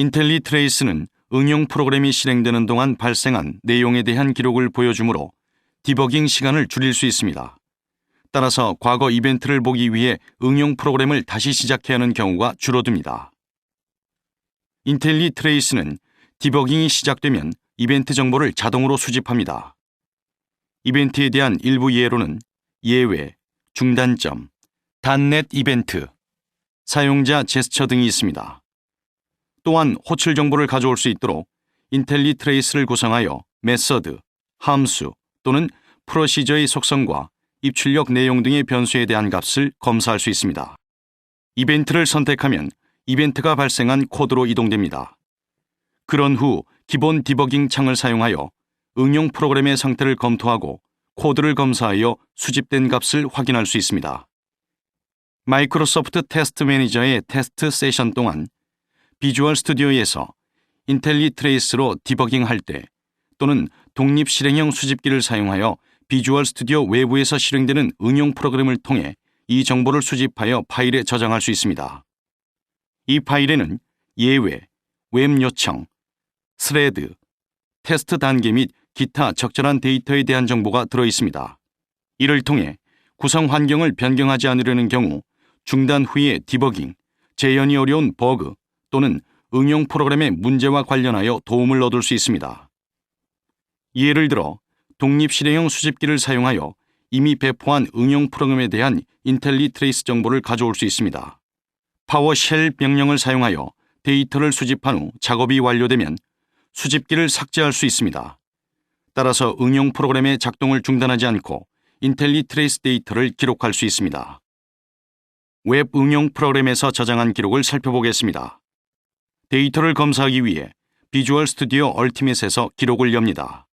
인텔리 트레이스는 응용 프로그램이 실행되는 동안 발생한 내용에 대한 기록을 보여주므로 디버깅 시간을 줄일 수 있습니다. 따라서 과거 이벤트를 보기 위해 응용 프로그램을 다시 시작해야 하는 경우가 줄어듭니다. 인텔리 트레이스는 디버깅이 시작되면 이벤트 정보를 자동으로 수집합니다. 이벤트에 대한 일부 예로는 예외, 중단점, 단넷 이벤트, 사용자 제스처 등이 있습니다. 또한 호출 정보를 가져올 수 있도록 인텔리 트레이스를 구성하여 메서드, 함수 또는 프로시저의 속성과 입출력 내용 등의 변수에 대한 값을 검사할 수 있습니다. 이벤트를 선택하면 이벤트가 발생한 코드로 이동됩니다. 그런 후 기본 디버깅 창을 사용하여 응용 프로그램의 상태를 검토하고 코드를 검사하여 수집된 값을 확인할 수 있습니다. 마이크로소프트 테스트 매니저의 테스트 세션 동안 비주얼 스튜디오에서 인텔리 트레이스로 디버깅 할 때 또는 독립 실행형 수집기를 사용하여 비주얼 스튜디오 외부에서 실행되는 응용 프로그램을 통해 이 정보를 수집하여 파일에 저장할 수 있습니다. 이 파일에는 예외, 웹 요청, 스레드, 테스트 단계 및 기타 적절한 데이터에 대한 정보가 들어 있습니다. 이를 통해 구성 환경을 변경하지 않으려는 경우 중단 후의 디버깅, 재현이 어려운 버그 또는 응용 프로그램의 문제와 관련하여 도움을 얻을 수 있습니다. 예를 들어 독립 실행형 수집기를 사용하여 이미 배포한 응용 프로그램에 대한 인텔리 트레이스 정보를 가져올 수 있습니다. 파워쉘 명령을 사용하여 데이터를 수집한 후 작업이 완료되면 수집기를 삭제할 수 있습니다. 따라서 응용 프로그램의 작동을 중단하지 않고 인텔리 트레이스 데이터를 기록할 수 있습니다. 웹 응용 프로그램에서 저장한 기록을 살펴보겠습니다. 데이터를 검사하기 위해 비주얼 스튜디오 얼티밋에서 기록을 엽니다.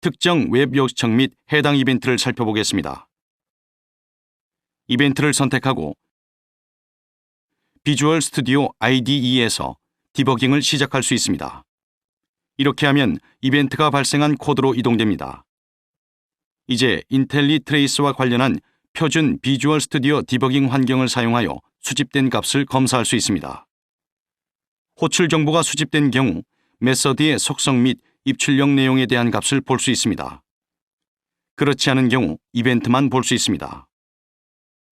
특정 웹 요청 및 해당 이벤트를 살펴보겠습니다. 이벤트를 선택하고 비주얼 스튜디오 IDE에서 디버깅을 시작할 수 있습니다. 이렇게 하면 이벤트가 발생한 코드로 이동됩니다. 이제 인텔리 트레이스와 관련한 표준 비주얼 스튜디오 디버깅 환경을 사용하여 수집된 값을 검사할 수 있습니다. 호출 정보가 수집된 경우 메서드의 속성 및 입출력 내용에 대한 값을 볼 수 있습니다. 그렇지 않은 경우 이벤트만 볼 수 있습니다.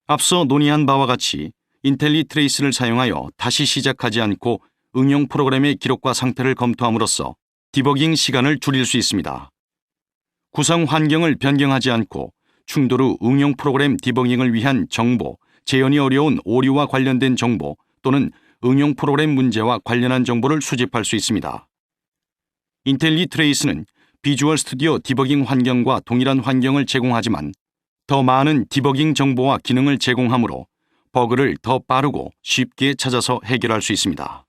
앞서 논의한 바와 같이 인텔리 트레이스를 사용하여 다시 시작하지 않고 응용 프로그램의 기록과 상태를 검토함으로써 디버깅 시간을 줄일 수 있습니다. 구성 환경을 변경하지 않고 충돌 후 응용 프로그램 디버깅을 위한 정보, 재현이 어려운 오류와 관련된 정보 또는 응용 프로그램 문제와 관련한 정보를 수집할 수 있습니다. 인텔리 트레이스는 비주얼 스튜디오 디버깅 환경과 동일한 환경을 제공하지만 더 많은 디버깅 정보와 기능을 제공하므로 버그를 더 빠르고 쉽게 찾아서 해결할 수 있습니다.